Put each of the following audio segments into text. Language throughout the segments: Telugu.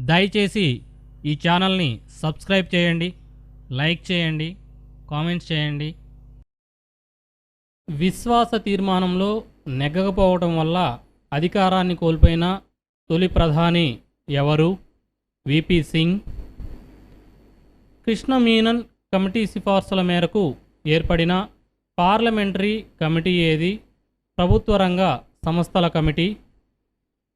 దయచేసి ఈ ఛానల్ని సబ్స్క్రైబ్ చేయండి లైక్ చేయండి కామెంట్స్ చేయండి. విశ్వాస తీర్మానంలో నెగ్గకపోవటం వల్ల అధికారాన్ని కోల్పోయిన తొలి ప్రధాని ఎవరు? విపి సింగ్. కృష్ణ మీనన్ కమిటీ సిఫార్సుల మేరకు ఏర్పడిన పార్లమెంటరీ కమిటీ ఏది? ప్రభుత్వ రంగ సంస్థల కమిటీ.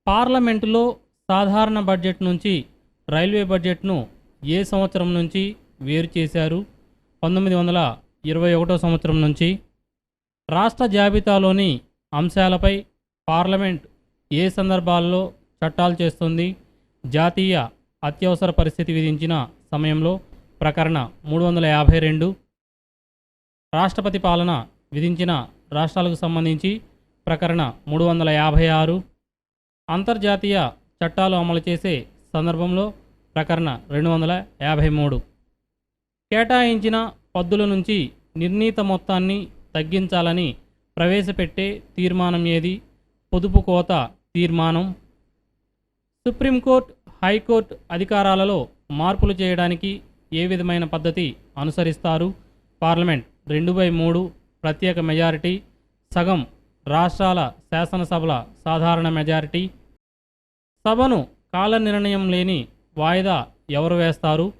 పార్లమెంటులో సాధారణ బడ్జెట్ నుంచి రైల్వే బడ్జెట్ను ఏ సంవత్సరం నుంచి వేరు చేశారు? పంతొమ్మిది వందల ఇరవై ఒకటో సంవత్సరం నుంచి రాష్ట్ర జాబితాలోని అంశాలపై పార్లమెంట్ ఏ సందర్భాల్లో చట్టాలు చేస్తుంది? జాతీయ అత్యవసర పరిస్థితి విధించిన సమయంలో ప్రకరణ మూడు వందల యాభై రెండు. రాష్ట్రపతి పాలన విధించిన రాష్ట్రాలకు సంబంధించి ప్రకరణ మూడు వందల యాభై ఆరు. అంతర్జాతీయ చట్టాలు అమలు చేసే సందర్భంలో ప్రకరణ రెండు వందల యాభై మూడు. కేటాయించిన పద్దుల నుంచి నిర్ణీత మొత్తాన్ని తగ్గించాలని ప్రవేశపెట్టే తీర్మానం ఏది? పొదుపు కోత తీర్మానం. సుప్రీంకోర్టు హైకోర్టు అధికారాలలో మార్పులు చేయడానికి ఏ విధమైన పద్ధతి అనుసరిస్తారు? పార్లమెంట్ రెండు బై మూడు ప్రత్యేక మెజారిటీ సగం రాష్ట్రాల శాసనసభల సాధారణ మెజారిటీ సభను కాల నిర్ణయం లేని వాయిదా ఎవరు వేస్తారు?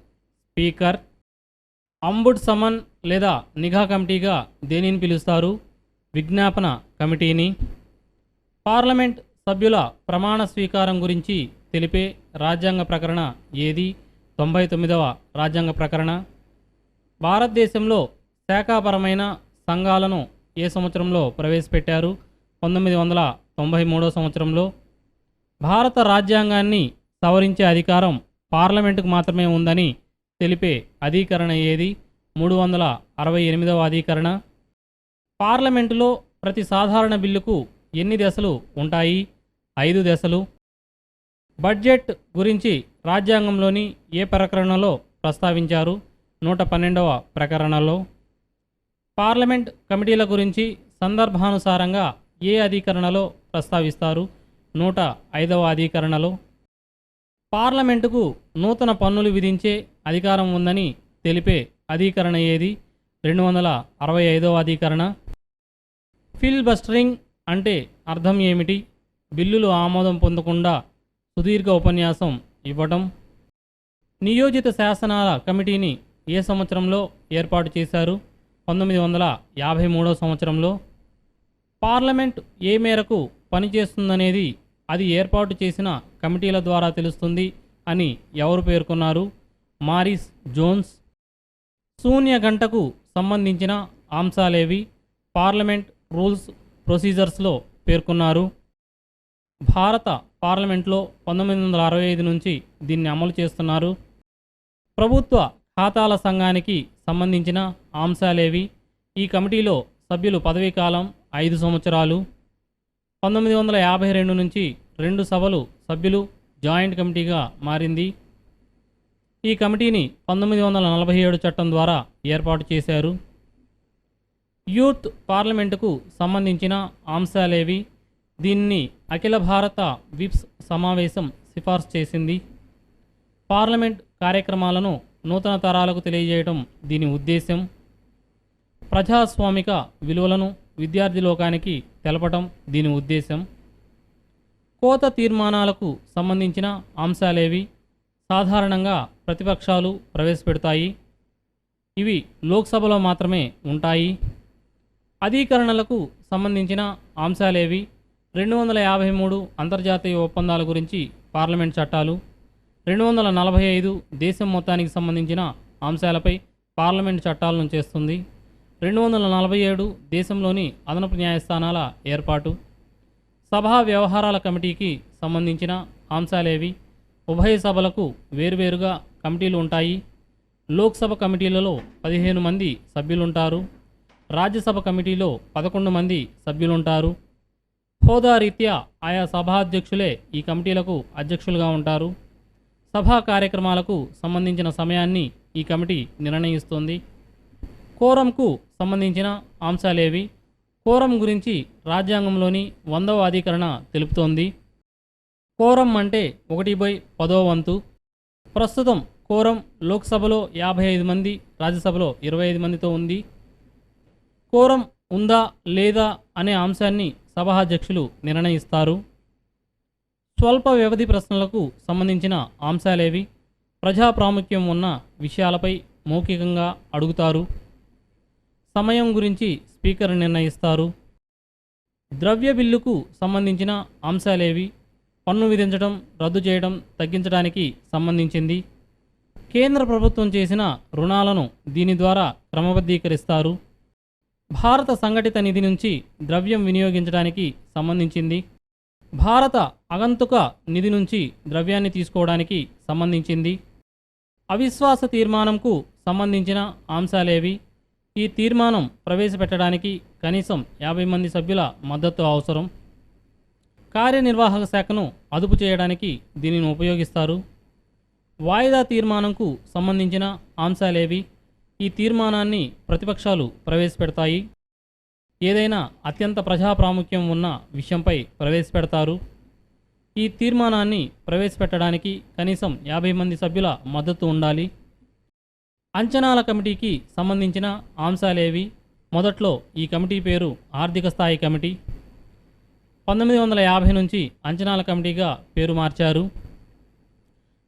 స్పీకర్. అంబుడ్ సమన్ లేదా నిఘా కమిటీగా దేనిని పిలుస్తారు? విజ్ఞాపన కమిటీని. పార్లమెంట్ సభ్యుల ప్రమాణ స్వీకారం గురించి తెలిపే రాజ్యాంగ ప్రకరణ ఏది? తొంభై తొమ్మిదవ రాజ్యాంగ ప్రకరణ. భారతదేశంలో శాఖాపరమైన సంఘాలను ఏ సంవత్సరంలో ప్రవేశపెట్టారు? పంతొమ్మిది వందల తొంభై మూడో సంవత్సరంలో భారత రాజ్యాంగాన్ని సవరించే అధికారం పార్లమెంటుకు మాత్రమే ఉందని తెలిపే అధీకరణ ఏది? మూడు వందల అరవై ఎనిమిదవ అధీకరణ. పార్లమెంటులో ప్రతి సాధారణ బిల్లుకు ఎన్ని దశలు ఉంటాయి? ఐదు దశలు. బడ్జెట్ గురించి రాజ్యాంగంలోని ఏ ప్రకరణలో ప్రస్తావించారు? నూట పన్నెండవ ప్రకరణలో. పార్లమెంట్ కమిటీల గురించి సందర్భానుసారంగా ఏ అధీకరణలో ప్రస్తావిస్తారు? నూట ఐదవ అధీకరణలో పార్లమెంటుకు నూతన పన్నులు విధించే అధికారం ఉందని తెలిపే అధీకరణ ఏది? రెండు వందల అరవై ఐదవ అధీకరణ. ఫిల్ బస్టరింగ్ అంటే అర్థం ఏమిటి? బిల్లులు ఆమోదం పొందకుండా సుదీర్ఘ ఉపన్యాసం ఇవ్వటం. నియోజిత శాసనాల కమిటీని ఏ సంవత్సరంలో ఏర్పాటు చేశారు? పంతొమ్మిది వందల యాభై మూడో సంవత్సరంలో. పార్లమెంట్ ఏ మేరకు పనిచేస్తుందనేది అది ఏర్పాటు చేసిన కమిటీల ద్వారా తెలుస్తుంది అని ఎవరు పేర్కొన్నారు? Maurice Jones. శూన్య గంటకు సంబంధించిన అంశాలేవి పార్లమెంట్ రూల్స్ ప్రొసీజర్స్లో పేర్కొన్నారు. భారత పార్లమెంట్లో పంతొమ్మిది వందల అరవై ఐదు నుంచి దీన్ని అమలు చేస్తున్నారు. ప్రభుత్వ ఖాతాల సంఘానికి సంబంధించిన అంశాలేవి ఈ కమిటీలో సభ్యులు పదవీకాలం ఐదు సంవత్సరాలు పంతొమ్మిది వందల యాభై రెండు నుంచి రెండు సభలు సభ్యులు జాయింట్ కమిటీగా మారింది. ఈ కమిటీని పంతొమ్మిది వందల నలభై ఏడు చట్టం ద్వారా ఏర్పాటు చేశారు. యూత్ పార్లమెంటుకు సంబంధించిన అంశాలేవి దీన్ని అఖిల భారత విప్స్ సమావేశం సిఫార్సు చేసింది. పార్లమెంట్ కార్యక్రమాలను నూతన తరాలకు తెలియజేయడం దీని ఉద్దేశం ప్రజాస్వామిక విలువలను విద్యార్థి లోకానికి తెలపటం దీని ఉద్దేశం కోత తీర్మానాలకు సంబంధించిన అంశాలేవి సాధారణంగా ప్రతిపక్షాలు ప్రవేశపెడతాయి. ఇవి లోక్సభలో మాత్రమే ఉంటాయి. అధీకరణలకు సంబంధించిన అంశాలేవి రెండు వందల యాభై మూడు అంతర్జాతీయ ఒప్పందాల గురించి పార్లమెంట్ చట్టాలు రెండు వందల నలభై ఐదు దేశం మొత్తానికి సంబంధించిన అంశాలపై పార్లమెంట్ చట్టాలను చేస్తుంది. రెండు వందల నలభై ఏడు దేశంలోని అదనపు న్యాయస్థానాల ఏర్పాటు సభా వ్యవహారాల కమిటీకి సంబంధించిన అంశాలేవి ఉభయ సభలకు వేరువేరుగా కమిటీలు ఉంటాయి. లోక్సభ కమిటీలలో పదిహేను మంది సభ్యులుంటారు. రాజ్యసభ కమిటీలో పదకొండు మంది సభ్యులుంటారు. హోదా రీత్యా ఆయా సభాధ్యక్షులే ఈ కమిటీలకు అధ్యక్షులుగా ఉంటారు. సభా కార్యక్రమాలకు సంబంధించిన సమయాన్ని ఈ కమిటీ నిర్ణయిస్తుంది. కోరంకు సంబంధించిన అంశాలేవి కోరం గురించి రాజ్యాంగంలోని వందవ అధికరణ తెలుపుతోంది. కోరం అంటే ఒకటి బై పదో వంతు. ప్రస్తుతం కోరం లోక్సభలో యాభై ఐదు మంది రాజ్యసభలో ఇరవై ఐదు మందితో ఉంది. కోరం ఉందా లేదా అనే అంశాన్ని సభాధ్యక్షులు నిర్ణయిస్తారు. స్వల్ప వ్యవధి ప్రశ్నలకు సంబంధించిన అంశాలేవి ప్రజా ప్రాముఖ్యం ఉన్న విషయాలపై మౌఖికంగా అడుగుతారు. సమయం గురించి స్పీకర్ నిర్ణయిస్తారు. ద్రవ్య బిల్లుకు సంబంధించిన అంశాలేవి పన్ను విధించడం రద్దు చేయడం తగ్గించడానికి సంబంధించింది. కేంద్ర ప్రభుత్వం చేసిన రుణాలను దీని ద్వారా క్రమబద్ధీకరిస్తారు. భారత సంఘటిత నిధి నుంచి ద్రవ్యం వినియోగించడానికి సంబంధించింది. భారత అగంతుక నిధి నుంచి ద్రవ్యాన్ని తీసుకోవడానికి సంబంధించింది. అవిశ్వాస తీర్మానంకు సంబంధించిన అంశాలేవి ఈ తీర్మానం ప్రవేశపెట్టడానికి కనీసం యాభై మంది సభ్యుల మద్దతు అవసరం. కార్యనిర్వాహక శాఖను అదుపు చేయడానికి దీనిని ఉపయోగిస్తారు. వాయిదా తీర్మానంకు సంబంధించిన అంశాలేవి ఈ తీర్మానాన్ని ప్రతిపక్షాలు ప్రవేశపెడతాయి. ఏదైనా అత్యంత ప్రజా ప్రాముఖ్యం ఉన్న విషయంపై ప్రవేశపెడతారు. ఈ తీర్మానాన్ని ప్రవేశపెట్టడానికి కనీసం యాభై మంది సభ్యుల మద్దతు ఉండాలి. అంచనాల కమిటీకి సంబంధించిన అంశాలేవి. మొదట్లో ఈ కమిటీ పేరు ఆర్థిక స్థాయి కమిటీ. పంతొమ్మిది వందల యాభై నుంచి అంచనాల కమిటీగా పేరు మార్చారు.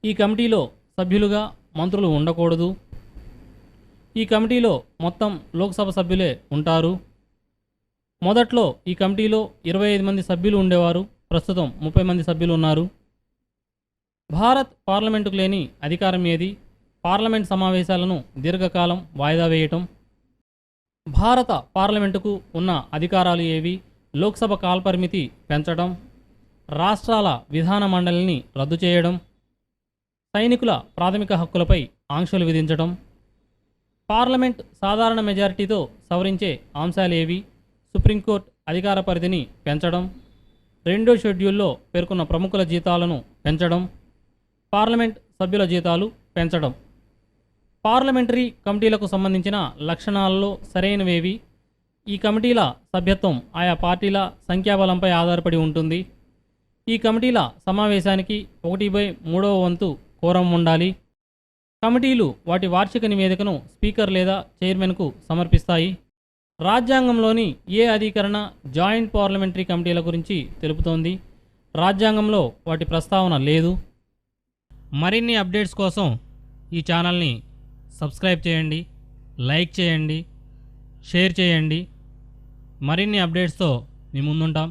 ఈ కమిటీలో సభ్యులుగా మంత్రులు ఉండకూడదు. ఈ కమిటీలో మొత్తం లోక్సభ సభ్యులే ఉంటారు. మొదట్లో ఈ కమిటీలో ఇరవై ఐదు మంది సభ్యులు ఉండేవారు. ప్రస్తుతం ముప్పై మంది సభ్యులు ఉన్నారు. భారత్ పార్లమెంటుకు లేని అధికారం ఏది? పార్లమెంట్ సమావేశాలను దీర్ఘకాలం వాయిదా వేయటం భారత పార్లమెంటుకు ఉన్న అధికారాలు ఏవి లోక్సభ కాలపరిమితి పెంచడం రాష్ట్రాల విధాన మండలిని రద్దు చేయడం సైనికుల ప్రాథమిక హక్కులపై ఆంక్షలు విధించడం పార్లమెంట్ సాధారణ మెజారిటీతో సవరించే అంశాలేవి సుప్రీంకోర్టు అధికార పరిధిని పెంచడం రెండో షెడ్యూల్లో పేర్కొన్న ప్రముఖుల జీతాలను పెంచడం పార్లమెంట్ సభ్యుల జీతాలు పెంచడం పార్లమెంటరీ కమిటీలకు సంబంధించిన లక్షణాలలో సరైనవేవి. ఈ కమిటీల సభ్యత్వం ఆయా పార్టీల సంఖ్యాబలంపై ఆధారపడి ఉంటుంది. ఈ కమిటీల సమావేశానికి ఒకటి బై మూడవ వంతు కోరం ఉండాలి. కమిటీలు వాటి వార్షిక నివేదికను స్పీకర్ లేదా చైర్మన్కు సమర్పిస్తాయి. రాజ్యాంగంలోని ఏ అధికరణ జాయింట్ పార్లమెంటరీ కమిటీల గురించి తెలుపుతోంది. రాజ్యాంగంలో వాటి ప్రస్తావన లేదు. మరిన్ని అప్డేట్స్ కోసం ఈ ఛానల్ని సబ్స్క్రైబ్ చేయండి లైక్ చేయండి షేర్ చేయండి. మరిన్ని అప్డేట్స్తో మీ ముందుంటాం.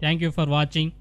Thank you for watching.